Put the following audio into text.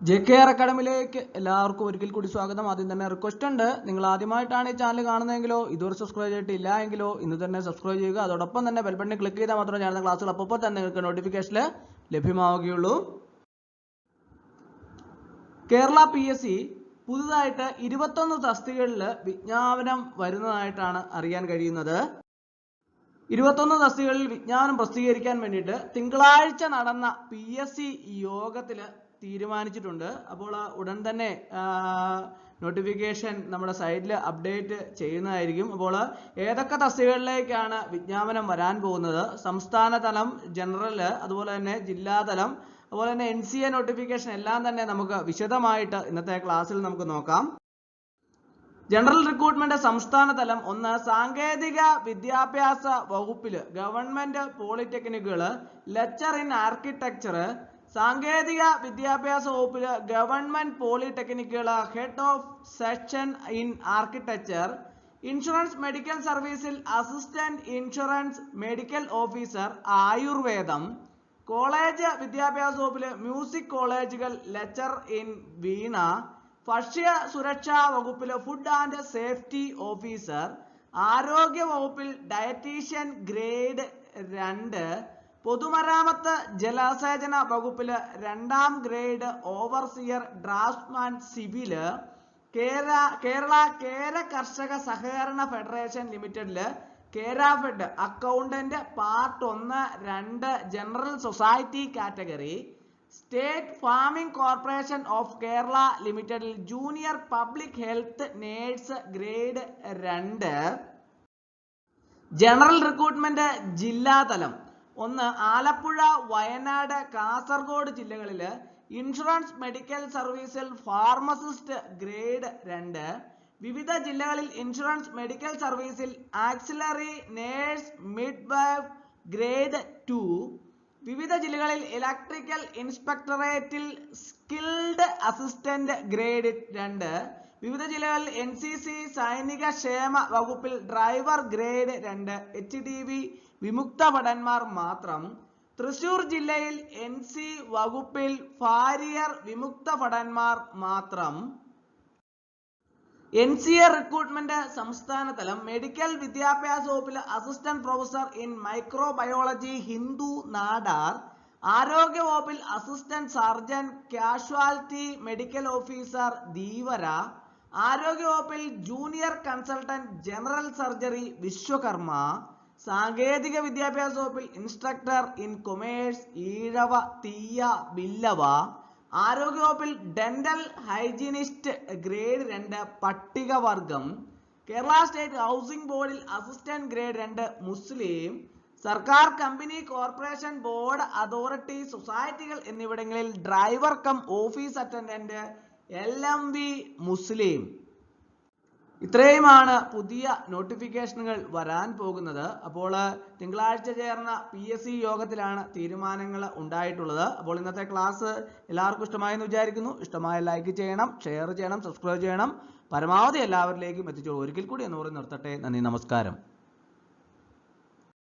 J K R അക്കാഡമിയിലേക്ക് എല്ലാവർക്കും ഒരിക്കൽ കൂടി സ്വാഗതം. ആദ്യം തന്നെ റിക്വസ്റ്റ് ഉണ്ട്. നിങ്ങൾ ആദ്യമായിട്ടാണ് ഈ ചാനൽ കാണുന്നതെങ്കിലോ ഇതുവരെ സബ്സ്ക്രൈബ് ചെയ്തിട്ടില്ല എങ്കിലോ ഇന്ന് തന്നെ സബ്സ്ക്രൈബ് ചെയ്യുക. അതോടൊപ്പം തന്നെ ബെൽ ബട്ടൺ ക്ലിക്ക് ചെയ്താൽ മാത്രമേ ഞാൻ ക്ലാസ്സുകൾ അപ്പോൾ തന്നെ നിങ്ങൾക്ക് നോട്ടിഫിക്കേഷൻ ലഭ്യമാവുകയുള്ളൂ. കേരള പി എസ് സി പുതുതായിട്ട് ഇരുപത്തൊന്ന് തസ്തികകളിൽ വിജ്ഞാപനം വരുന്നതായിട്ടാണ് അറിയാൻ കഴിയുന്നത്. ഇരുപത്തൊന്ന് തസ്തികകളിൽ വിജ്ഞാപനം പ്രസിദ്ധീകരിക്കാൻ വേണ്ടിയിട്ട് തിങ്കളാഴ്ച നടന്ന പി എസ് സി യോഗത്തിൽ തീരുമാനിച്ചിട്ടുണ്ട്. അപ്പോൾ ഉടൻ തന്നെ നോട്ടിഫിക്കേഷൻ നമ്മുടെ സൈറ്റിൽ അപ്ഡേറ്റ് ചെയ്യുന്നതായിരിക്കും. അപ്പോൾ ഏതൊക്കെ തസ്തികകളിലേക്കാണ് വിജ്ഞാപനം വരാൻ പോകുന്നത്? സംസ്ഥാന തലം ജനറൽ അതുപോലെ തന്നെ ജില്ലാതലം അതുപോലെ തന്നെ എൻ സി എ നോട്ടിഫിക്കേഷൻ എല്ലാം തന്നെ നമുക്ക് വിശദമായിട്ട് ഇന്നത്തെ ക്ലാസ്സിൽ നമുക്ക് നോക്കാം. ജനറൽ റിക്രൂട്ട്മെന്റ് സംസ്ഥാന തലം ഒന്ന് സാങ്കേതിക വിദ്യാഭ്യാസ വകുപ്പിൽ ഗവൺമെന്റ് പോളിടെക്നിക്കുകൾ ലെക്ചർ ഇൻ ആർക്കിടെക്ചർ സാങ്കേതിക വിദ്യാഭ്യാസ വകുപ്പിൽ government പോളിടെക്നിക്കുകൾ head of section in architecture insurance medical സർവീസിൽ അസിസ്റ്റന്റ് ഇൻഷുറൻസ് മെഡിക്കൽ ഓഫീസർ ആയുർവേദം കോളേജ് വിദ്യാഭ്യാസ വകുപ്പിൽ മ്യൂസിക് കോളേജുകൾ ലെക്ചർ ഇൻ വീണ ഭക്ഷ്യ സുരക്ഷാ വകുപ്പിൽ ഫുഡ് ആൻഡ് സേഫ്റ്റി ഓഫീസർ ആരോഗ്യ വകുപ്പിൽ ഡയറ്റീഷ്യൻ ഗ്രേഡ് രണ്ട് പൊതുമരാമത്ത് ജലസേചന വകുപ്പിൽ രണ്ടാം ഗ്രേഡ് ഓവർസിയർ ഡ്രാഫ്റ്റ്മാൻ സിബിൽ കേര കേരള കേര കർഷക സഹകരണ ഫെഡറേഷൻ ലിമിറ്റഡിൽ കേരാഫെഡ് അക്കൗണ്ടന്റ് പാർട്ട് ഒന്ന് രണ്ട് general society category state farming corporation of Kerala ലിമിറ്റഡിൽ junior public health nurse grade രണ്ട് ജനറൽ റിക്രൂട്ട്മെന്റ് ജില്ലാതലം ഒന്ന് ആലപ്പുഴ വയനാട് കാസർഗോഡ് ജില്ലകളിൽ ഇൻഷുറൻസ് മെഡിക്കൽ സർവീസിൽ ഫാർമസിസ്റ്റ് ഗ്രേഡ് രണ്ട്. വിവിധ ജില്ലകളിൽ ഇൻഷുറൻസ് മെഡിക്കൽ സർവീസിൽ auxiliary nurse midwife grade two. വിവിധ ജില്ലകളിൽ ഇലക്ട്രിക്കൽ ഇൻസ്പെക്ടറേറ്റിൽ സ്കിൽഡ് അസിസ്റ്റന്റ് ഗ്രേഡ് രണ്ട്. വിവിധ ജില്ലകളിൽ എൻ സി സി സൈനിക ക്ഷേമ വകുപ്പിൽ ഡ്രൈവർ ഗ്രേഡ് രണ്ട് എച്ച് ഡി വി വിമുക്ത ഭടന്മാർ മാത്രം. തൃശൂർ ജില്ലയിൽ എൻ സി വകുപ്പിൽ ഫാരിയർ വിമുക്ത ഭടന്മാർ മാത്രം. എൻ സി എ റിക്രൂട്ട്മെന്റ് സംസ്ഥാന തലം. മെഡിക്കൽ വിദ്യാഭ്യാസ വകുപ്പിലെ assistant professor in microbiology Hindu Nadar. ആരോഗ്യ വകുപ്പിൽ assistant surgeon casualty medical officer Dheevara. ആരോഗ്യ വകുപ്പിൽ junior consultant general surgery Vishwakarma സാങ്കേതിക വിദ്യാഭ്യാസ വകുപ്പിൽ instructor in commerce Ezhava Thiyya Billava ആരോഗ്യവകുപ്പിൽ dental hygienist grade രണ്ട് പട്ടികവർഗം കേരള സ്റ്റേറ്റ് ഹൗസിംഗ് ബോർഡിൽ അസിസ്റ്റന്റ് ഗ്രേഡ് രണ്ട് മുസ്ലിം സർക്കാർ കമ്പനി കോർപ്പറേഷൻ ബോർഡ് അതോറിറ്റി സൊസൈറ്റികൾ എന്നിവിടങ്ങളിൽ driver cum office attendant L M V Muslim ഇത്രയുമാണ് പുതിയ നോട്ടിഫിക്കേഷനുകൾ വരാൻ പോകുന്നത്. അപ്പോൾ തിങ്കളാഴ്ച ചേർന്ന പി എസ് സി യോഗത്തിലാണ് തീരുമാനങ്ങൾ ഉണ്ടായിട്ടുള്ളത്. അപ്പോൾ ഇന്നത്തെ ക്ലാസ് എല്ലാവർക്കും ഇഷ്ടമായെന്ന് വിചാരിക്കുന്നു. ഇഷ്ടമായ ലൈക്ക് ചെയ്യണം ഷെയർ ചെയ്യണം സബ്സ്ക്രൈബ് ചെയ്യണം. പരമാവധി എല്ലാവരിലേക്കും എത്തിച്ചു ഒരിക്കൽ കൂടി എന്ന് പറഞ്ഞ് നിർത്തട്ടെ. നന്ദി നമസ്കാരം.